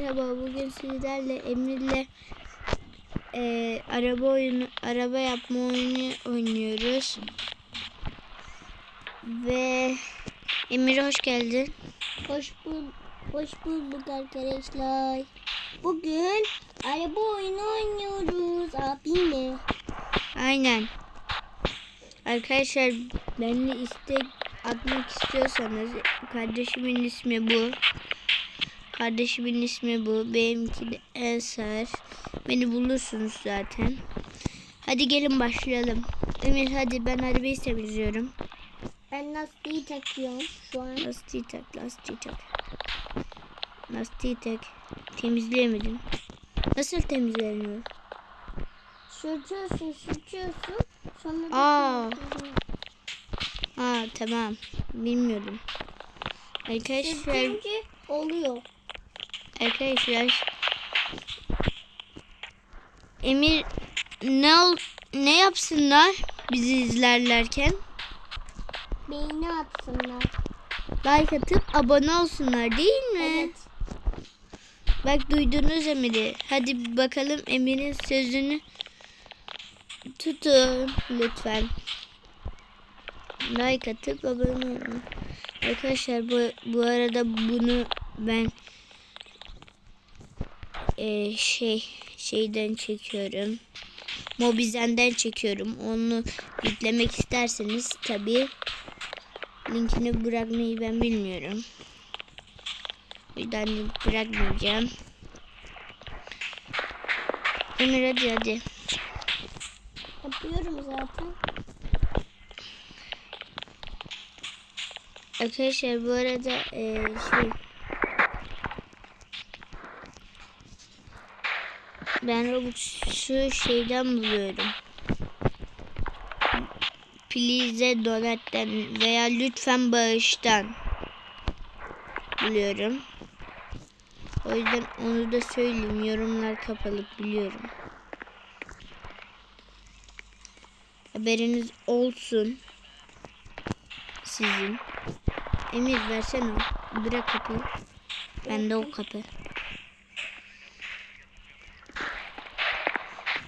Merhaba bugün sizlerle Emir'le eee, araba oyunu araba yapma oyunu oynuyoruz. Ve Emir hoş geldin. Hoş, bul hoş bulduk arkadaşlar. Bugün araba oyunu oynuyoruz abimle. Aynen. Arkadaşlar benimle istek atmak istiyorsanız kardeşimin ismi bu. Kardeşimin ismi bu. Benimki de Ensar. Beni bulursunuz zaten. Hadi gelin başlayalım. Emir hadi ben arabayı temizliyorum. Ben lastiği takıyorum şu an. Lastiği tak, lastiği tak. Lastiği tak. Temizleyemedim. Nasıl temizleniyor? Sürtüyorsun sürtüyorsun. Sonra Aa. Ha tamam. Bilmiyordum. Arkadaşlar, Sürtünce oluyor. Arkadaşlar. Emir ne ol ne yapsınlar bizi izlerlerken? Beyni atsınlar. Like atıp abone olsunlar değil mi? Evet. Bak duydunuz Emir'i. Hadi bakalım Emir'in sözünü tutun lütfen. Like atıp abone olun. Arkadaşlar bu, bu arada bunu ben eee, şey şeyden çekiyorum. Mobizen'den çekiyorum. Onu yüklemek isterseniz tabii linkini bırakmayı ben bilmiyorum. O yüzden link bırakmayacağım. Emir hadi hadi. Yapıyorum zaten. Arkadaşlar bu arada eee, şey ben Robux'u şeyden buluyorum. Please donate'den veya lütfen bağıştan buluyorum. O yüzden onu da söyleyeyim. Yorumlar kapalı biliyorum. Haberiniz olsun. Sizin. Emir versene. Bırak kapıyı. Bende o kapı.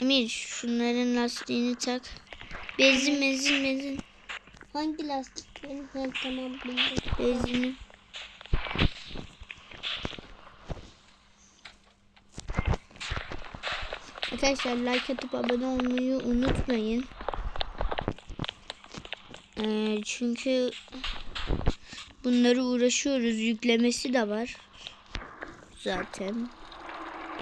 Emir şunların lastiğini tak. Benzin benzin benzin. Hangi lastik? Ha, tamam bildim. Benzini. Arkadaşlar like atıp abone olmayı unutmayın. Ee, çünkü bunları uğraşıyoruz. Yüklemesi de var. Zaten.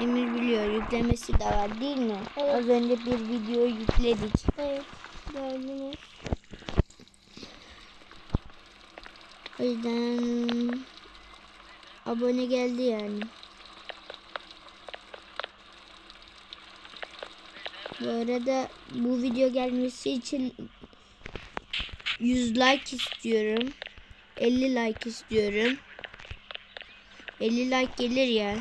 Emir biliyor yüklemesi de var değil mi? Evet. Az önce bir video yükledik. Evet. Gördünüz. O yüzden abone geldi yani. Bu arada bu video gelmesi için 100 like istiyorum. 50 like istiyorum. 50 like gelir ya.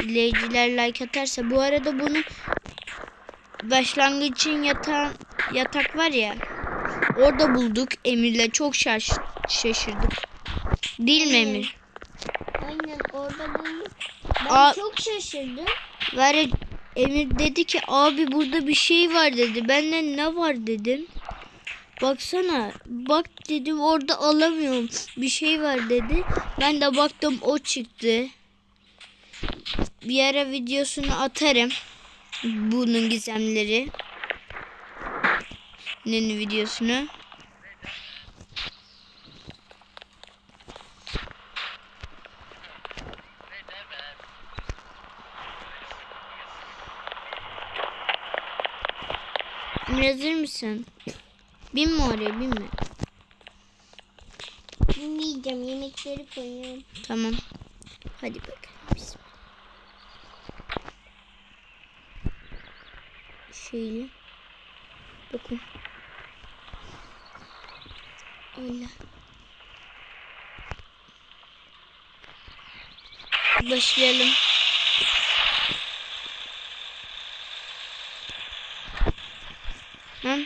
İzleyiciler like atarsa. Bu arada bunu başlangıç için yatan yatak var ya. Orada bulduk Emir'le çok şaş şaşırdık. Değil mi Emir? Aynen orada bulduk. Ben Aa. çok şaşırdım. Var ya, Emir dedi ki abi burada bir şey var dedi. Ben de ne var dedim. Baksana bak dedim orada alamıyorum. Bir şey var dedi. Ben de baktım o çıktı. Bir ara videosunu atarım. Bunun gizemleri. Neni videosunu. Emir hazır mısın? Binme oraya binme. Bilmeyeceğim. Yemekleri koyuyorum. Tamam. Hadi bakalım. Şöyle. Bakın. Öyle. Başlayalım. Tamam.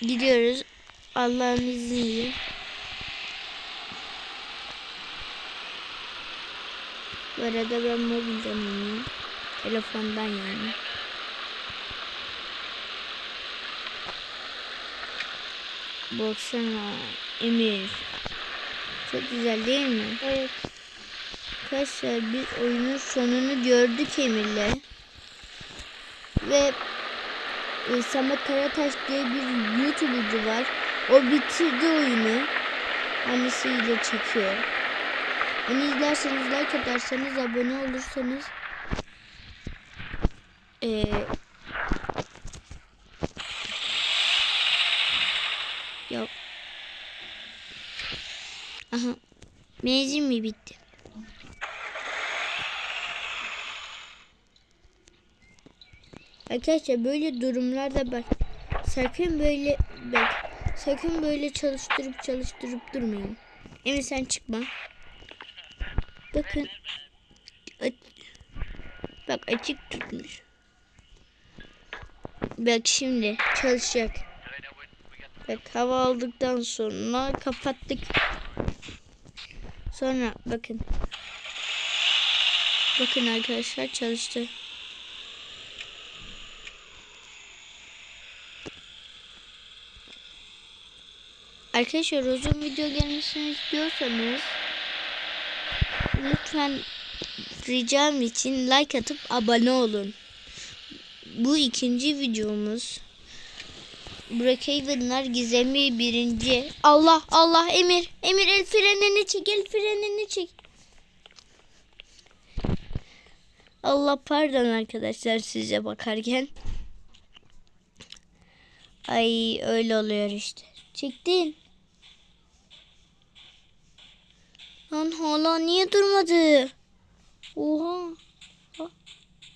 gidiyoruz. Allah'ın izniyle. Bu arada ben mobilden oynuyorum. Telefondan yani. Baksana Emir. Çok güzel değil mi? Evet. Arkadaşlar biz oyunun sonunu gördük Emir'le. Ve e, Samet Karataş diye bir YouTuber'cı var. O bitirdi oyunu. Annesiyle çekiyor. Onu izlerseniz like atarsanız abone olursanız e, ya aha menzil mi bitti? Arkadaşlar böyle durumlarda bak sakın böyle bak sakın böyle çalıştırıp çalıştırıp durmayın. Emin sen çıkma. Bakın. A- Bak açık tutmuş. Bak şimdi çalışacak. Bak hava aldıktan sonra kapattık. Sonra bakın. Bakın arkadaşlar çalıştı. Arkadaşlar uzun video gelmesini istiyorsanız lütfen ricam için like atıp abone olun. Bu ikinci videomuz. Brookhaven'lar gizemi birinci. Allah Allah Emir. Emir el frenini çek el frenini çek. Allah pardon arkadaşlar size bakarken. Ay öyle oluyor işte. Çektin. Lan hala niye durmadı? Oha.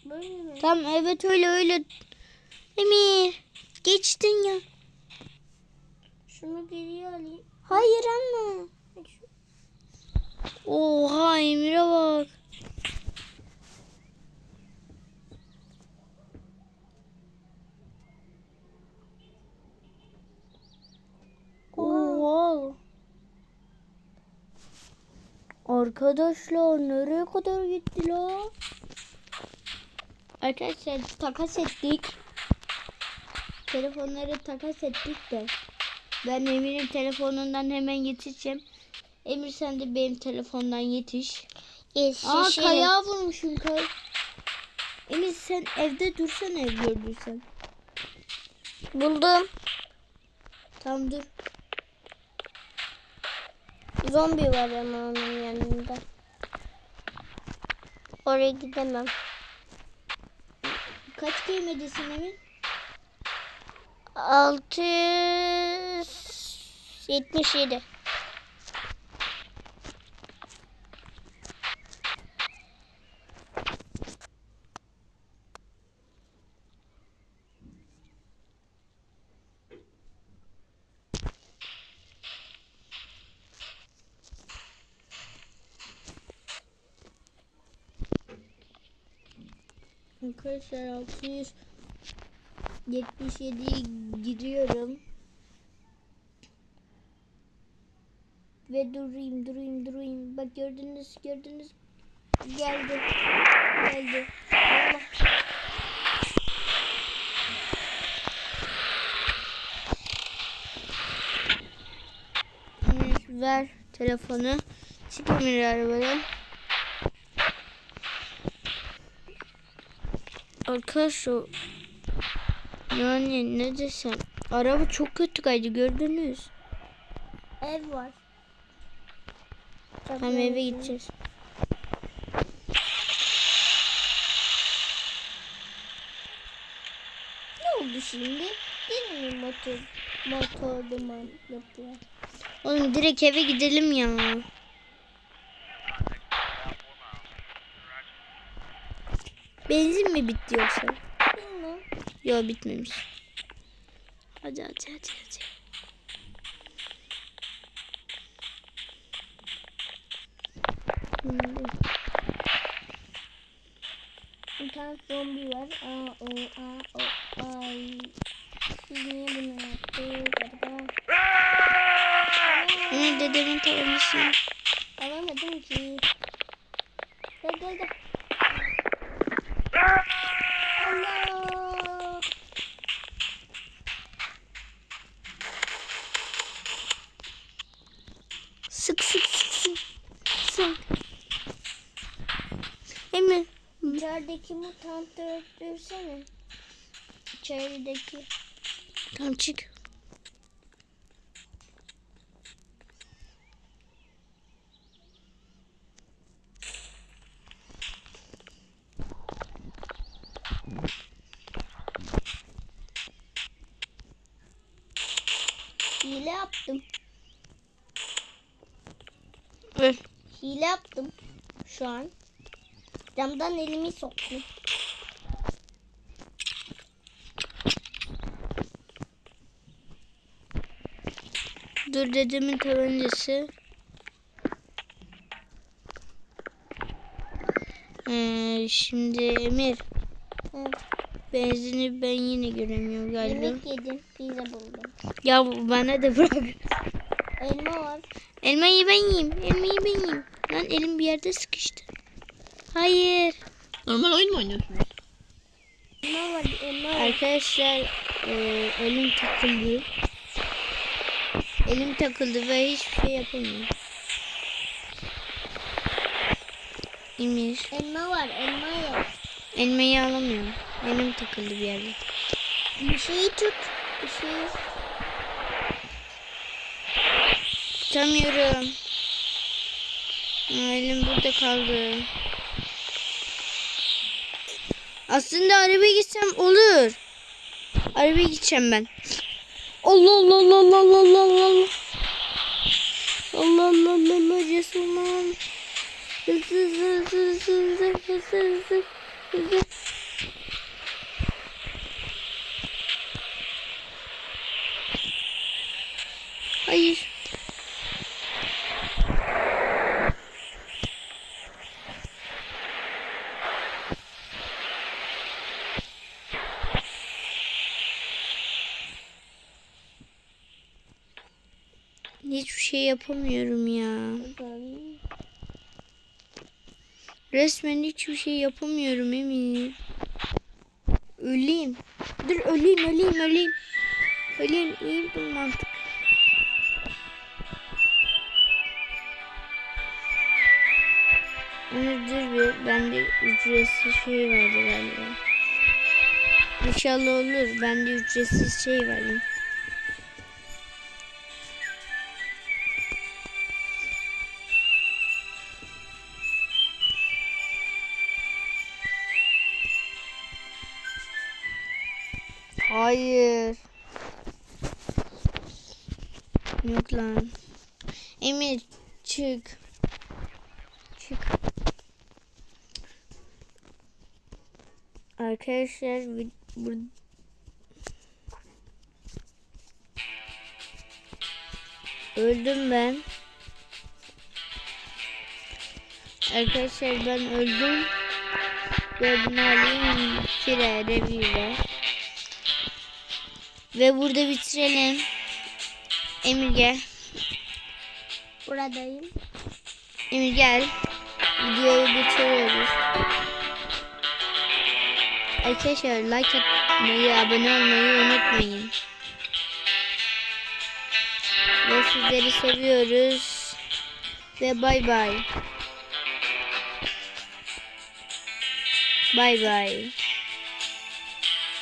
Böyle mi? Tamam evet öyle öyle. Emir geçtin ya. Şunu geriye alayım. Hayır anne. Oha Emir'e bak. Oha. Arkadaşlar nereye kadar gitti la? Arkadaşlar takas ettik. Telefonları takas ettik de. Ben Emir'in telefonundan hemen yetişeceğim. Emir sen de benim telefondan yetiş. Aa Yetişirim. kayağa vurmuşum kay. Emir sen evde dursan ev gördüysen. Buldum. Tamam dur. Zombi var ama onun yanında. Oraya gidemem. Kaç kelimedesin Emir? 677. Arkadaşlar 677'ye gidiyorum. Ve durayım durayım durayım. Bak gördünüz gördünüz. Geldi. Geldi. Allah. Ver telefonu. Çık Emir arabadan. Arkadaşlar yani ne desem araba çok kötü kaydı gördünüz. Ev var. Tam eve gideceğiz. Ne oldu şimdi? Yine mi motor, motor duman yapıyor? Oğlum direkt eve gidelim ya. mi bitti yoksa? Bilmiyorum. Yok bitmemiş. Hadi hadi hadi hadi. Bir tane zombi var. Aa, o, aa, o, ay. Siz niye bunu yaptınız? Nerede demin tavamısın? İçerideki mutantı öldürsene. İçerideki. Tamam çık. Hile yaptım. Öl. Hile yaptım. Şu an. Camdan elimi soktum. Dur dedemin tabancası. Ee, şimdi Emir. Hı. Benzini ben yine göremiyorum galiba. Yemek yedim. Pizza buldum. Ya bana da bırak. Elma var. Elmayı ben yiyeyim. Elmayı ben yiyeyim. Lan elim bir yerde sıkıştı. Hayır. Normal oyun mu oynuyorsunuz? Elma var. Arkadaşlar e, elim takıldı. Elim takıldı ve hiçbir şey yapamıyorum. Emir. Elma var. Elma yok. Elmayı alamıyorum. Elim takıldı bir yerde. Bir şeyi tut. Bir şeyi. Tutamıyorum. Elim burada kaldı. Aslında arabaya gitsem olur. Arabaya gideceğim ben. Allah Allah Allah Allah Allah Allah Allah. Allah Allah Allah Allah Resulullah. Hızlı hızlı hızlı hızlı hızlı hızlı hızlı. Hayır. Hiçbir şey yapamıyorum ya. Resmen hiçbir şey yapamıyorum Emir. Öleyim. Dur öleyim öleyim öleyim. Öleyim iyi bir mantık. Emir dur bir. Bende ücretsiz şey vardı galiba. İnşallah olur. Bende ücretsiz şey var. Çık. Çık. Arkadaşlar vi- bur Öldüm ben. Arkadaşlar ben öldüm. Ve bunu alayım. Kire, revive. Ve burada bitirelim. Emir gel. Buradayım. Emir gel. Videoyu bitiriyoruz. Arkadaşlar like atmayı, abone olmayı unutmayın. Ve sizleri seviyoruz. Ve bay bay. Bay bay.